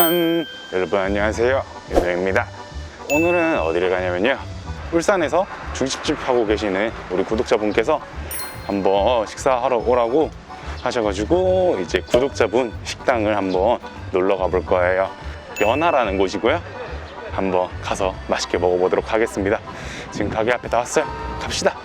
짠! 여러분 안녕하세요. 윤호입니다. 오늘은 어디를 가냐면요. 울산에서 중식집 하고 계시는 우리 구독자분께서 한번 식사하러 오라고 하셔가지고 이제 구독자분 식당을 한번 놀러 가볼 거예요. 연하라는 곳이고요. 한번 가서 맛있게 먹어보도록 하겠습니다. 지금 가게 앞에 다 왔어요. 갑시다.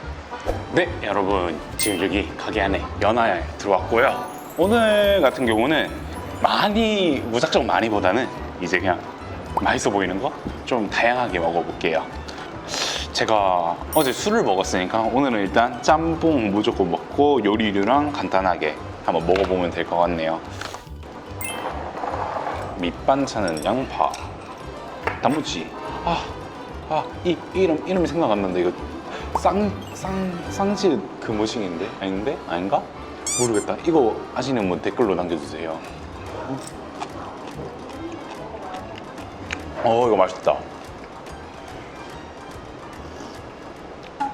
네, 여러분 지금 여기 가게 안에 연하에 들어왔고요. 오늘 같은 경우는 많이 무작정 많이보다는 이제 그냥 맛있어 보이는 거 좀 다양하게 먹어볼게요. 제가 어제 술을 먹었으니까 오늘은 일단 짬뽕 무조건 먹고 요리류랑 간단하게 한번 먹어보면 될 것 같네요. 밑반찬은 양파, 단무지. 아, 아, 이 이름 이름이 생각 안 난다. 이거 쌍 쌍 쌍지 그 뭐식인데 아닌데 아닌가? 모르겠다. 이거 아시는 분 댓글로 남겨주세요. 어 이거 맛있다.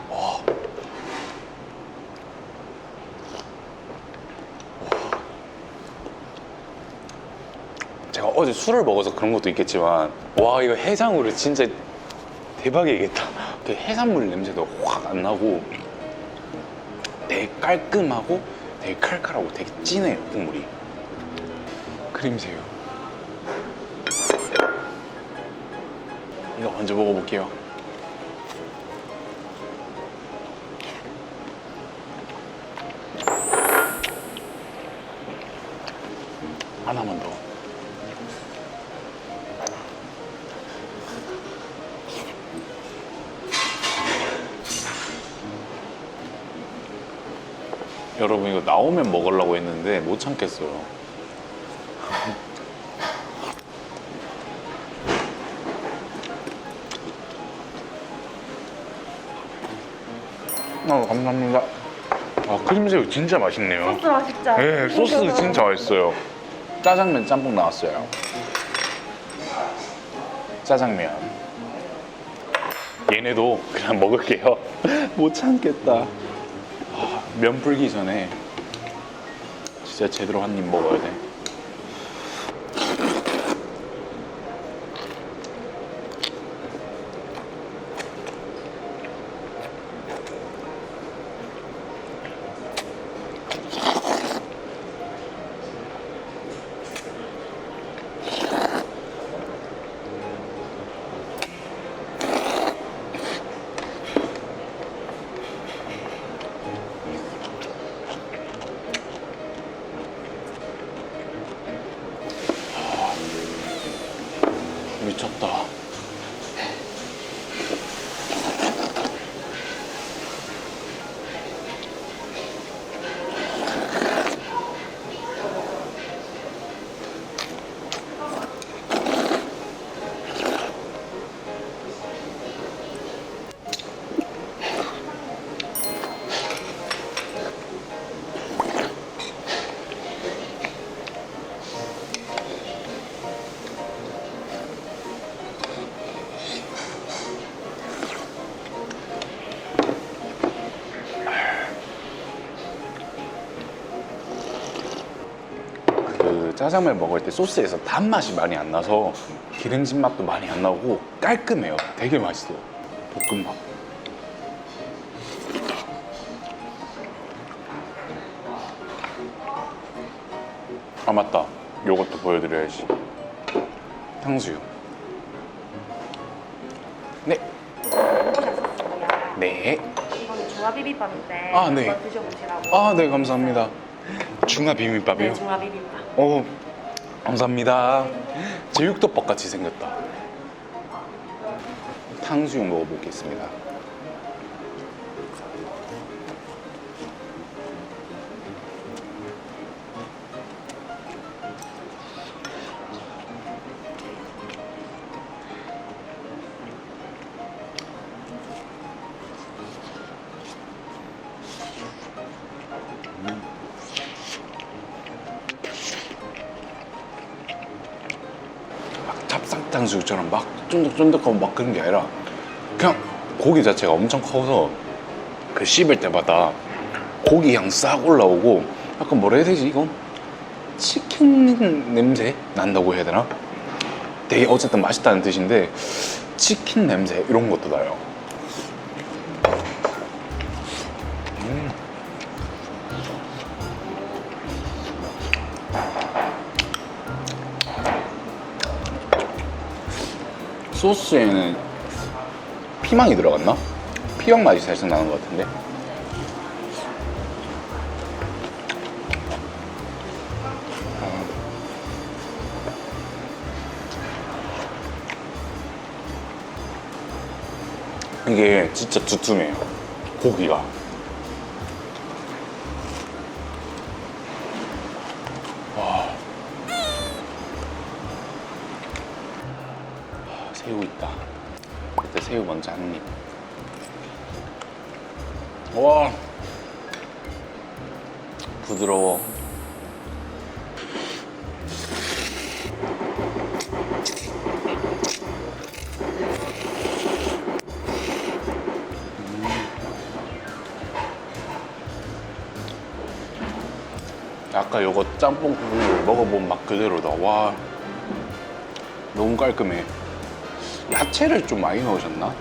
와. 제가 어제 술을 먹어서 그런 것도 있겠지만 와 이거 해장으로 진짜 대박이겠다. 그 해산물 냄새도 확 안 나고 되게 깔끔하고 되게 칼칼하고 되게 진해요 국물이. 크림새우. 이거 먼저 먹어볼게요. 하나만 더. 여러분 이거 나오면 먹으려고 했는데 못 참겠어요. 아 감사합니다. 아 크림새우 진짜 맛있네요. 소스 맛있죠? 네 소스 진짜 맛있어요. 짜장면 짬뽕 나왔어요. 짜장면. 얘네도 그냥 먹을게요. 못 참겠다. 아, 면 불기 전에 진짜 제대로 한 입 먹어야 돼. 짜장면 먹을 때 소스에서 단맛이 많이 안 나서 기름진 맛도 많이 안 나고 깔끔해요. 되게 맛있어요. 볶음밥. 아 맞다. 요것도 보여드려야지. 탕수육. 네. 네. 이건 중화 비빔밥인데 아, 네. 한번 드셔보시라고. 아, 네, 감사합니다. 중화 비빔밥이요? 네, 중화 비빔밥. 오, 감사합니다. 제육덮밥 같이 생겼다. 탕수육 먹어보겠습니다. 탕수육처럼 막 쫀득쫀득하고 막 그런 게 아니라 그냥 고기 자체가 엄청 커서 그 씹을 때마다 고기 향 싹 올라오고 약간 뭐라 해야 되지 이건 치킨 냄새 난다고 해야 되나? 되게 어쨌든 맛있다는 뜻인데 치킨 냄새 이런 것도 나요. 소스에는 피망이 들어갔나? 피망 맛이 살짝 나는 것 같은데. 이게 진짜 두툼해요. 고기가. 입. 와. 부드러워. 아까 요거 짬뽕 국물 먹어본 맛 그대로다. 와. 너무 깔끔해. 야채를 좀 많이 넣으셨나?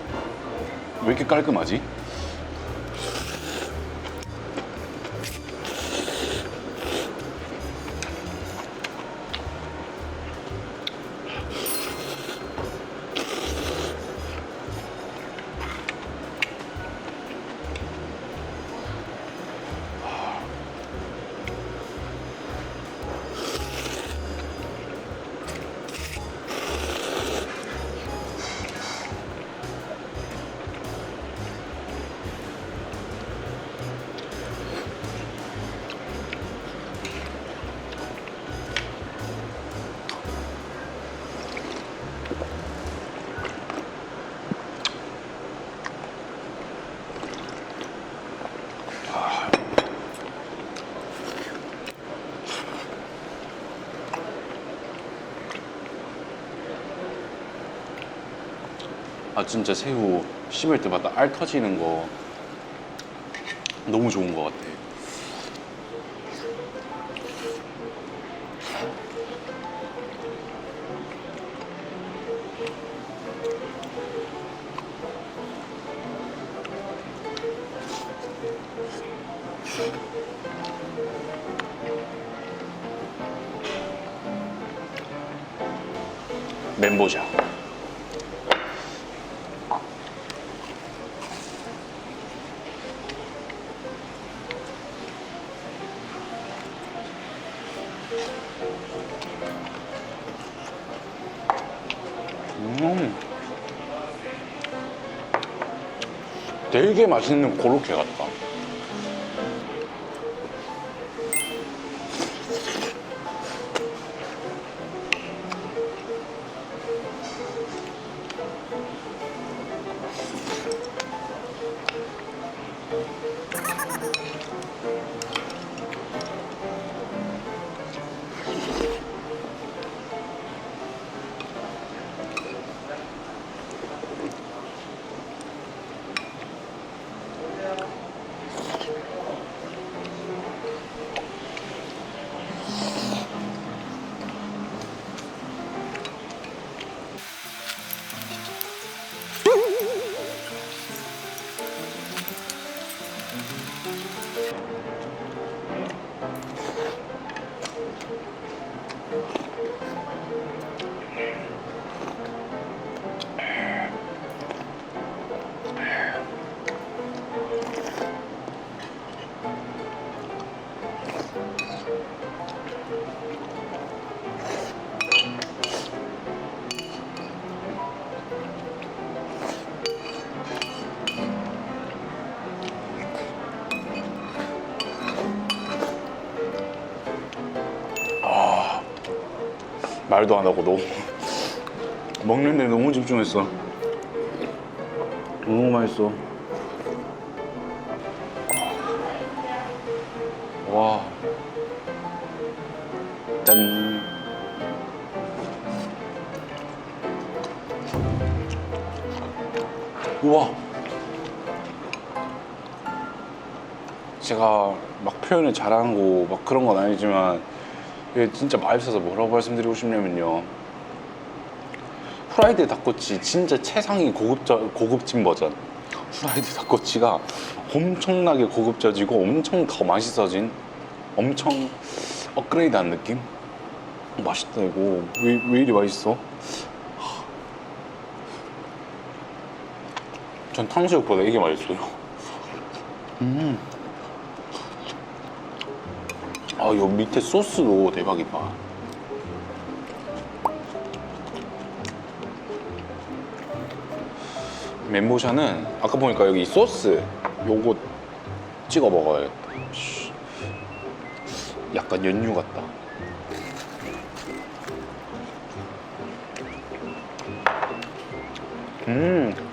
왜 이렇게 깔끔하지? 진짜 새우 씹을 때마다 알 터지는 거 너무 좋은 것 같아. 멘보샤. 음. 되게 맛있는 고로케 같다. 말도 안 하고 너무 먹는데 너무 집중했어. 너무 맛있어. 와. 짠. 우와. 제가 막 표현을 잘하고 막 그런 건 아니지만 이게 진짜 맛있어서 뭐라고 말씀드리고 싶냐면요. 프라이드 닭꼬치 진짜 최상위 고급져, 고급진 버전 프라이드 닭꼬치가 엄청나게 고급져지고 엄청 더 맛있어진 엄청 업그레이드한 느낌? 어, 맛있다 이거 왜, 왜 이리 맛있어? 전 탕수육보다 이게 맛있어요 음. 아, 요 밑에 소스도 대박이다. 멘보샤는 아까 보니까 여기 소스 요거 찍어 먹어야겠다. 씨. 약간 연유 같다. 음.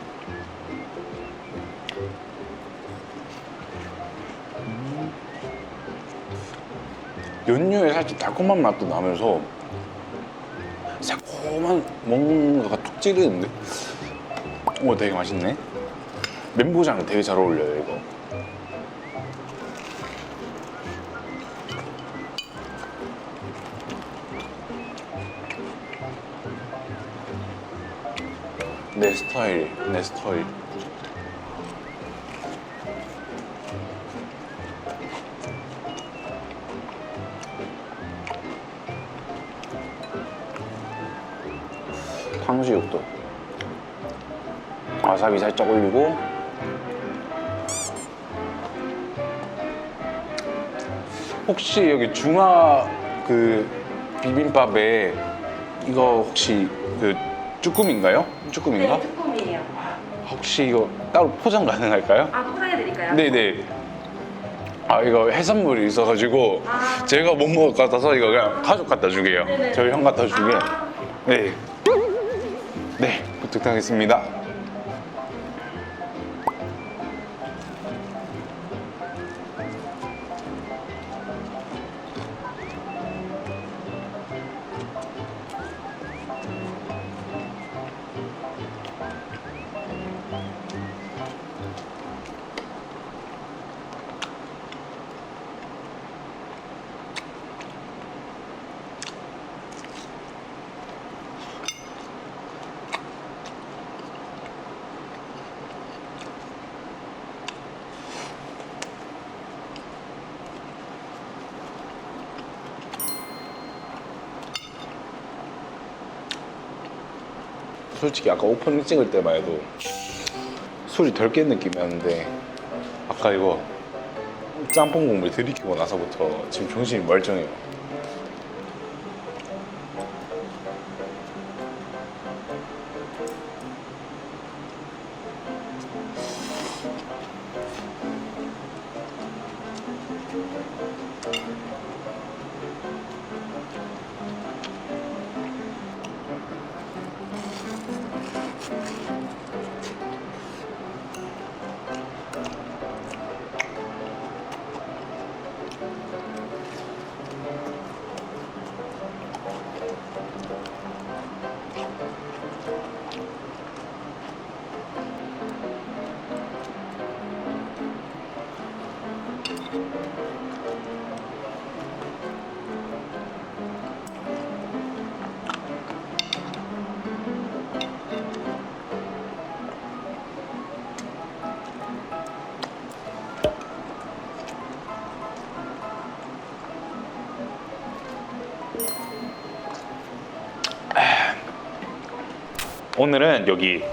연유에 살짝 달콤한 맛도 나면서 새콤한 뭔가가 툭 찌르는데? 오 되게 맛있네. 멘보장은 되게 잘 어울려요 이거. 내 스타일 내 스타일 와사비 살짝 올리고 혹시 여기 중화 그 비빔밥에 이거 혹시 그 쭈꾸미인가요? 쭈꾸미인가? 네, 쭈꾸미예요. 혹시 이거 따로 포장 가능할까요? 아, 포장해드릴까요? 네네. 아 이거 해산물이 있어가지고 아. 제가 못 먹을 것 같아서 이거 그냥 가족 갖다 주게요. 네네. 저희 형 갖다 주게. 아, 네. 네, 부탁드리겠습니다. 솔직히 아까 오프닝 찍을 때만 해도 술이 덜 깬 느낌이었는데 아까 이거 짬뽕 국물 들이키고 나서부터 지금 정신이 멀쩡해요. 오늘은 여기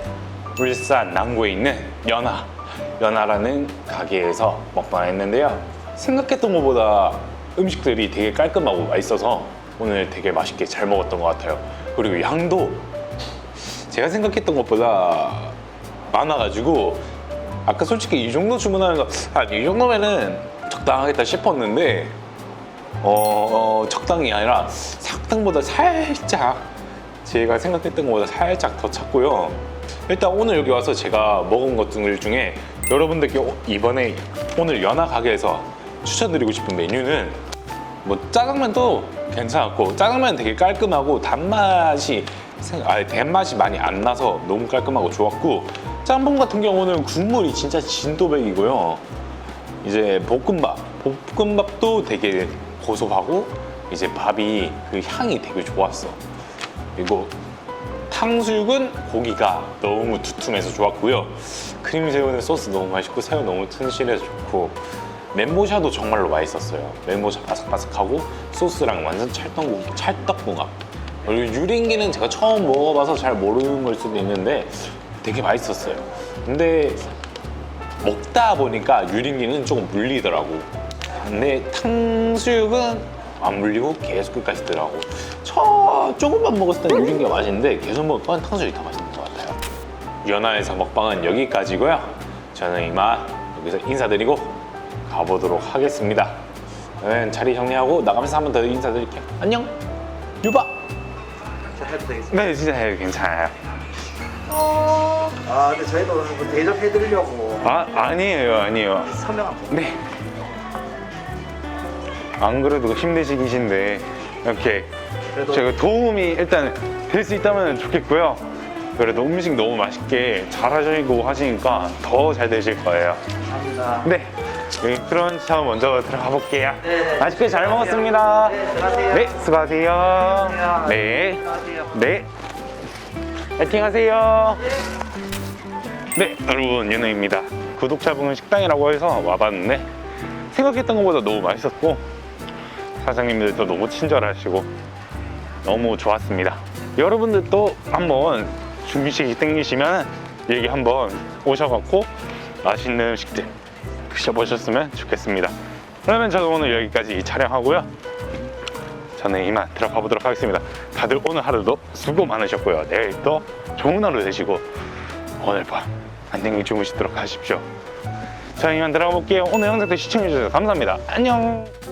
울산 남구에 있는 연하 연하라는 가게에서 먹방을 했는데요. 생각했던 것보다 음식들이 되게 깔끔하고 맛있어서 오늘 되게 맛있게 잘 먹었던 것 같아요. 그리고 양도 제가 생각했던 것보다 많아가지고 아까 솔직히 이 정도 주문하는 거아이 정도면은 적당하겠다 싶었는데 어, 어, 적당히 아니라 상당보다 살짝 제가 생각했던 것보다 살짝 더 찼고요. 일단 오늘 여기 와서 제가 먹은 것들 중에 여러분들께 오- 이번에 오늘 연하 가게에서 추천드리고 싶은 메뉴는 뭐 짜장면도 괜찮았고 짜장면 되게 깔끔하고 단맛이 생- 아니 단맛이 많이 안 나서 너무 깔끔하고 좋았고 짬뽕 같은 경우는 국물이 진짜 진도백이고요. 이제 볶음밥 볶음밥도 되게 고소하고 이제 밥이 그 향이 되게 좋았어. 그리고 탕수육은 고기가 너무 두툼해서 좋았고요. 크림 새우는 소스 너무 맛있고 새우 너무 튼실해서 좋고 멘보샤도 정말로 맛있었어요. 멘보샤 바삭바삭하고 소스랑 완전 찰떡 찰떡궁합. 그리고 유린기는 제가 처음 먹어봐서 잘 모르는 걸 수도 있는데 되게 맛있었어요. 근데 먹다 보니까 유린기는 조금 물리더라고. 근데 탕수육은 안 물리고 계속 끝까지 더라고. 저 조금만 먹었을 때 유린기가 맛있는데 계속 먹으면 탕수육이 더 맛있는 것 같아요. 연화에서 먹방은 여기까지고요. 저는 이만 여기서 인사드리고 가보도록 하겠습니다. 저는 자리 정리하고 나가면서 한 번 더 인사드릴게요. 안녕. 유바. 자, 해도 되겠습니다. 네, 진짜 해요. 괜찮아요. 아, 근데 저희도 오늘 뭐 대접해드리려고 아, 아니에요, 아니에요. 서명 한 번. 네. 안 그래도 힘드시기신데 이렇게 제가 도움이 일단 될 수 있다면 좋겠고요. 그래도 음식 너무 맛있게 잘 하시고 하시니까 더 잘 되실 거예요. 감사합니다. 네. 네, 그럼 저 먼저 들어가 볼게요. 네. 맛있게 잘 먹었습니다. 네. 네, 수고하세요. 안녕하세요. 네. 안녕하세요. 네. 파이팅 하세요. 네, 여러분, 윤우입니다. 구독자분 식당이라고 해서 와봤는데 생각했던 것보다 너무 맛있었고 사장님들도 너무 친절하시고 너무 좋았습니다. 여러분들도 한번 중식이 땡기시면 여기 한번 오셔갖고 맛있는 음식들 드셔보셨으면 좋겠습니다. 그러면 저는 오늘 여기까지 촬영하고요. 저는 이만 들어가 보도록 하겠습니다. 다들 오늘 하루도 수고 많으셨고요. 내일 또 좋은 하루 되시고 오늘 밤 안녕히 주무시도록 하십시오. 자, 이만 들어가 볼게요. 오늘 영상도 시청해주셔서 감사합니다. 안녕!